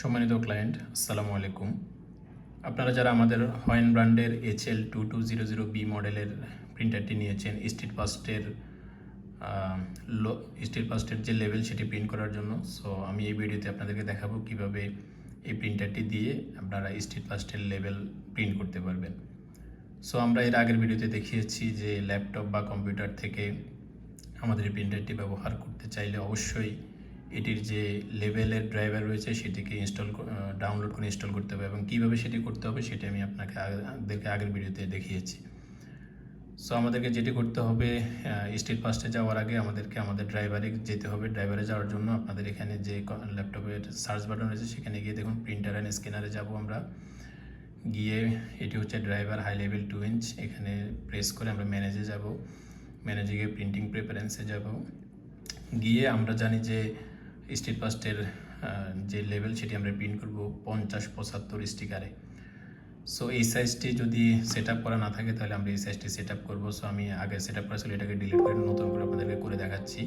সম্মানিত ক্লায়েন্ট আসসালামু আলাইকুম। আপনারা যারা আমাদের হয়েন ব্র্যান্ডের H L two two zero zero B মডেলের প্রিন্টারটি নিয়েছেন স্ট্রিট পাস্টের লো স্ট্রিট পাস্টের যে লেভেল সেটি প্রিন্ট করার জন্য সো আমি এই ভিডিওতে আপনাদেরকে দেখাবো কীভাবে এই প্রিন্টারটি দিয়ে আপনারা স্ট্রিট পাস্টের লেভেল প্রিন্ট করতে পারবেন। সো আমরা এর আগের ভিডিওতে দেখিয়েছি যে ল্যাপটপ বা কম্পিউটার থেকে আমাদের এই প্রিন্টারটি ব্যবহার করতে চাইলে অবশ্যই এটির যে লেভেলের ড্রাইভার রয়েছে সেটিকে ইনস্টল ডাউনলোড করে ইনস্টল করতে হবে এবং কীভাবে সেটি করতে হবে সেটি আমি আপনাকে আগেরকে আগের ভিডিওতে দেখিয়েছি। সো আমাদেরকে যেটি করতে হবে স্টেট ফার্স্টে যাওয়ার আগে আমাদেরকে আমাদের ড্রাইভারে যেতে হবে। ড্রাইভারে যাওয়ার জন্য আপনাদের এখানে যে ল্যাপটপের সার্চ বাটন রয়েছে সেখানে গিয়ে দেখুন প্রিন্টার অ্যান্ড স্ক্যানারে যাব আমরা। গিয়ে এটি হচ্ছে driver high level two inch এখানে প্রেস করে আমরা ম্যানেজে যাব। ম্যানেজে গিয়ে প্রিন্টিং প্রেফারেন্সে যাব। গিয়ে আমরা জানি যে স্টেট ফার্স্টের যে লেভেল সেটি আমরা প্রিন্ট করব পঞ্চাশ পঁচাত্তর স্টিকারে। সো এই সাইজটি যদি সেট করা না থাকে তাহলে আমরা এই সাইজটি সেট আপ করব। সো আমি আগে সেট আপ করা এটাকে ডিলিট করে নতুন করে আপনাদেরকে করে দেখাচ্ছি।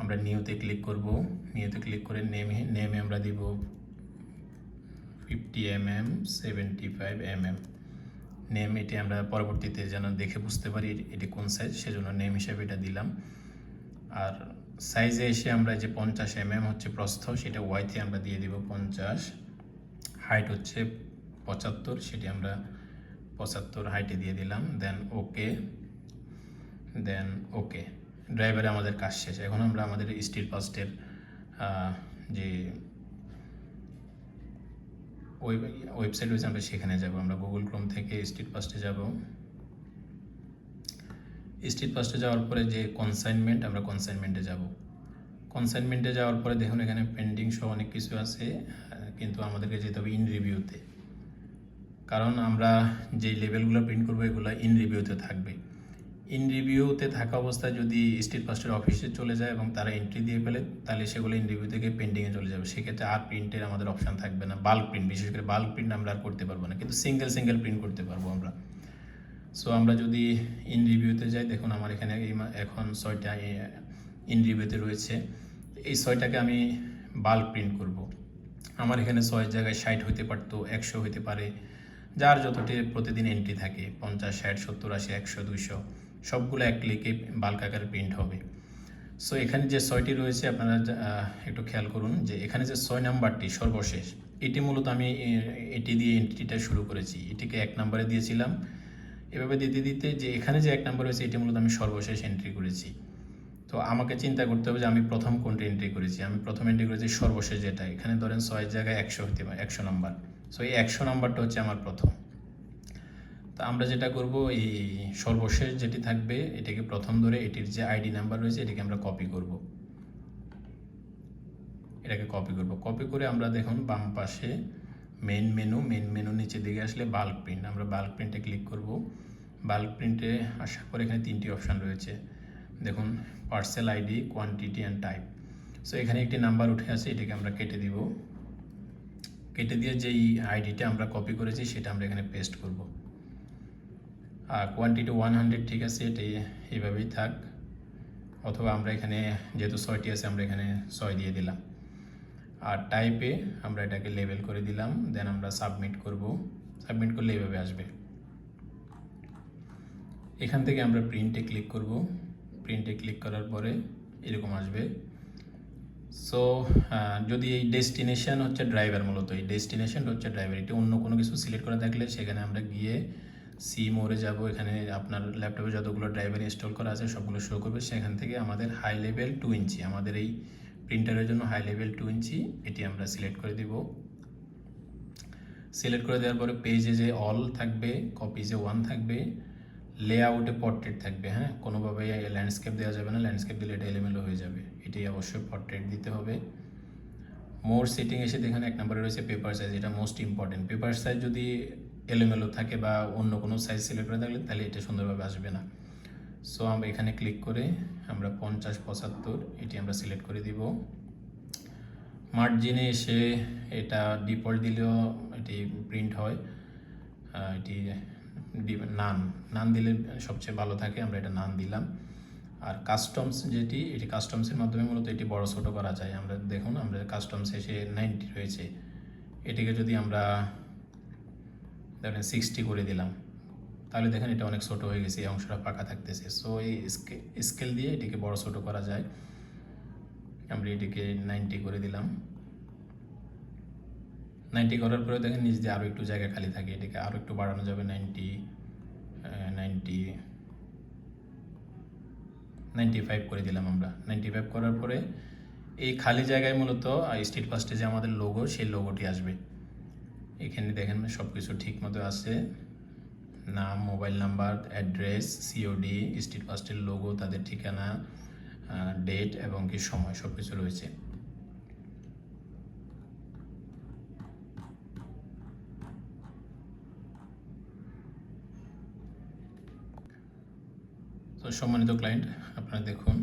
আমরা নিউতে ক্লিক করব। নিউতে ক্লিক করে নেমে নেমে আমরা দিব fifty M M seventy five M M name এটি আমরা পরবর্তীতে যেন দেখে বুঝতে পারি এটি কোন সাইজ সেজন্য নেম হিসাবে এটা দিলাম। আর সাইজে এসে আমরা যে পঞ্চাশ এম এম হচ্ছে প্রস্থ, সেটা ওয়াইতে আমরা দিয়ে দিব পঞ্চাশ। হাইট হচ্ছে পঁচাত্তর, সেটি আমরা পঁচাত্তর হাইটে দিয়ে দিলাম দেন ওকে দেন ওকে ড্রাইভারে আমাদের কাজ শেষ। এখন আমরা আমাদের স্টিল পাস্টের যে ওয়েব ওয়েবসাইট রয়েছে, আমরা সেখানে যাব। আমরা গুগল ক্রোম থেকে স্ট্রিট পাস্টে যাব। স্ট্রিট পাস্টে যাওয়ার পরে যে কনসাইনমেন্ট আমরা কনসাইনমেন্টে যাব। কনসাইনমেন্টে যাওয়ার পরে দেখুন, এখানে পেন্ডিং সহ অনেক কিছু আছে কিন্তু আমাদেরকে যেতে হবে ইন রিভিউতে কারণ আমরা যে লেভেলগুলো প্রিন্ট করব, এগুলো ইন রিভিউতে থাকবে। ইন রিভিউতে থাকা অবস্থায় যদি স্টেট পাস্টের অফিসে চলে যায় এবং তারা এন্ট্রি দিয়ে ফেলে, তাহলে সেগুলো ইন রিভিউ থেকে পেন্ডিংয়ে চলে যাবে। সেক্ষেত্রে আর প্রিন্টের আমাদের অপশান থাকবে না। বাল্ক প্রিন্ট বিশেষ করে বাল্ক প্রিন্ট আমরা আর করতে পারব না। কিন্তু সিঙ্গেল সিঙ্গেল প্রিন্ট করতে পারব আমরা। সো আমরা যদি ইন রিভিউতে যাই, দেখুন আমার এখানে এখন ছয়টা ইন রিভিউতে রয়েছে। এই ছয়টাকে আমি বাল্ক প্রিন্ট করব। আমার এখানে ছয় জায়গায় ষাট হতে পারতো, একশো হতে পারে। যার যতটি প্রতিদিন এন্ট্রি থাকে, পঞ্চাশ, ষাট, সত্তর, আশি, একশো, দুইশো, সবগুলো এক ক্লিকে বাল্ক আকারে প্রিন্ট হবে। সো এখানে যে ছয়টি রয়েছে, আপনারা একটু খেয়াল করুন যে এখানে যে ছয় নাম্বারটি সর্বশেষ, এটি মূলত আমি এটি দিয়ে এন্ট্রিটা শুরু করেছি। এটিকে এক নাম্বারে দিয়েছিলাম। এভাবে দিতে দিতে যে এখানে যে এক নাম্বার হয়েছে এটি মূলত আমি সর্বশেষ এন্ট্রি করেছি। তো আমাকে চিন্তা করতে হবে যে আমি প্রথম কোনটি এন্ট্রি করেছি? আমি প্রথম এন্ট্রি করেছি সর্বশেষ যেটা। এখানে ধরেন ছয় জায়গায় একশো হতে পারে, একশো নাম্বার সো এই একশো নাম্বারটা হচ্ছে আমার প্রথম। তো আমরা যেটা করব, এই সর্বশেষ যেটি থাকবে, এটাকে প্রথম ধরে এটির যে আইডি নাম্বার রয়েছে, এটাকে আমরা কপি করব। এটাকে কপি করব। কপি করে আমরা দেখুন বাম পাশে মেন মেনু মেন মেনু নিচে দিকে আসলে বাল্ক প্রিন্ট আমরা বাল্ক প্রিন্টে ক্লিক করব। বাল্ক প্রিন্টে আসার পর এখানে তিনটি অপশান রয়েছে। দেখুন parcel ID quantity and type so এখানে একটি নাম্বার উঠে আছে এটাকে আমরা কেটে দিব। কেটে দিয়ে যেই আইডিটা আমরা কপি করেছি, সেটা আমরা এখানে পেস্ট করব। আর কোয়ান্টিটি ওয়ান হান্ড্রেড ঠিক আছে এটাই এইভাবেই থাক। অথবা আমরা এখানে যেহেতু ছয়টি আছে, আমরা এখানে ছয় দিয়ে দিলাম। আর টাইপে আমরা এটাকে লেবেল করে দিলাম দেন আমরা সাবমিট করব। সাবমিট করলে এইভাবে আসবে। এখান থেকে আমরা প্রিন্টে ক্লিক করব। প্রিন্টে ক্লিক করার পরে এরকম আসবে। সো যদি এই ডেস্টিনেশন হচ্ছে ড্রাইভার মূলত, এই ডেস্টিনেশন হচ্ছে ড্রাইভার এটি অন্য কোনো কিছু সিলেক্ট করা থাকলে সেখানে আমরা গিয়ে সি মোড়ে যাব। এখানে আপনার ল্যাপটপে যতগুলো ড্রাইভার ইনস্টল করা আছে, সবগুলো শো করবে। সেখান থেকে আমাদের হাই লেভেল টু ইঞ্চি আমাদের এই প্রিন্টারের জন্য হাই লেভেল টু ইঞ্চি এটি আমরা সিলেক্ট করে দিব। সিলেক্ট করে দেওয়ার পরে পেজে যে অল থাকবে কপিজে ওয়ান থাকবে লে লেআউটে পোর্ট্রেট থাকবে হ্যাঁ? কোনোভাবে ল্যান্ডস্কেপ দেওয়া যাবে না ল্যান্ডস্কেপ দিলে এটা এলোমেলো হয়ে যাবে। এটি অবশ্যই পোর্ট্রেট দিতে হবে। মোর সেটিং এসে দেখেন এক নম্বরে রয়েছে পেপার সাইজ এটা মোস্ট ইম্পর্টেন্ট পেপার সাইজ যদি এলোমেলো থাকে বা অন্য কোনো সাইজ সিলেক্ট করে থাকলে, তাহলে এটা সুন্দরভাবে আসবে না। সো আমরা এখানে ক্লিক করে আমরা পঞ্চাশ পঁচাত্তর এটি আমরা সিলেক্ট করে দিব। মার্জিনে এসে এটা ডিফল্ট দিলেও এটি প্রিন্ট হয়। এটি নান নান দিলে সবচেয়ে ভালো থাকে, আমরা এটা নান দিলাম। আর কাস্টমস যেটি, এটি কাস্টমসের মাধ্যমে মূলত এটি বড় ছোটো করা যায়। আমরা দেখুন, আমরা কাস্টমস এসে নাইনটি রয়েছে। এটিকে যদি আমরা ধরেন সিক্সটি করে দিলাম। তাহলে দেখেন এটা অনেক ছোট হয়ে গেছে, এই অংশটা ফাঁকা থাকতেছে। সো এই স্কেল দিয়ে এটিকে বড় ছোট করা যায়। আমরা এটিকে নাইনটি করে দিলাম। নাইনটি করার পরে দেখেন নিচ দিয়ে আরও একটু জায়গা খালি থাকে, এটিকে আরও একটু বাড়ানো যাবে নাইনটি নাইনটি নাইনটি ফাইভ করে দিলাম আমরা। নাইনটি ফাইভ করার পরে এই খালি জায়গায় মূলত স্ট্রিট ফার্স্টে যে আমাদের লোগো সেই লোগোটি আসবে। এখানে দেখেন সব কিছু ঠিক মতো আছে। নাম, মোবাইল নাম্বার, অ্যাড্রেস সিওডি স্ট্রিট ফার্স্টের লোগো তাদের ঠিকানা ডেট এবং কি সময় সব কিছু রয়েছে। তো সম্মানিত ক্লায়েন্ট আপনারা দেখুন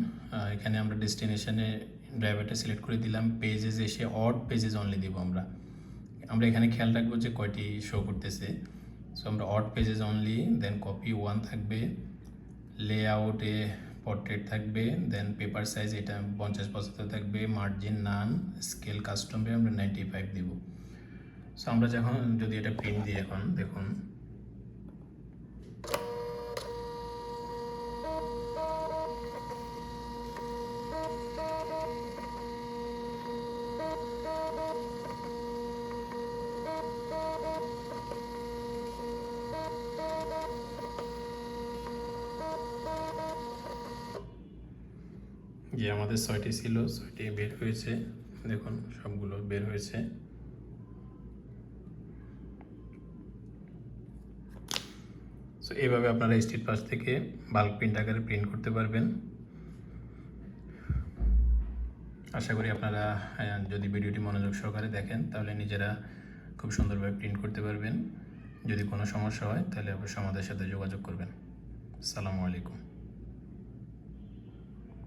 এখানে আমরা ডেস্টিনেশনে ড্রাইভারটা সিলেক্ট করে দিলাম। পেজেস এসে অড পেজেস অনলি দিব আমরা। আমরা এখানে খেয়াল রাখব যে কয়টি শো করতেছে। সো আমরা odd pages only then copy one থাকবে লে লেআউটে পোর্ট্রেট থাকবে দেন পেপার সাইজ এটা পঞ্চাশ পঁচাত্তর থাকবে মার্জিন নান স্কেল কাস্টমে আমরা নাইনটি ফাইভ দেবো। সো আমরা যখন যদি এটা প্রিন্ট দিই এখন, দেখুন যে আমাদের ছয়টি ছিল, ছয়টি বের হয়েছে। দেখুন, সবগুলো বের হয়েছে। সো এইভাবে আপনারা স্ট্রিট পাস থেকে বাল্ক প্রিন্ট আকারে প্রিন্ট করতে পারবেন। আশা করি আপনারা যদি ভিডিওটি মনোযোগ সহকারে দেখেন, তাহলে নিজেরা খুব সুন্দরভাবে প্রিন্ট করতে পারবেন। যদি কোনো সমস্যা হয়, তাহলে অবশ্যই আমাদের সাথে যোগাযোগ করবেন। আসসালামু আলাইকুম।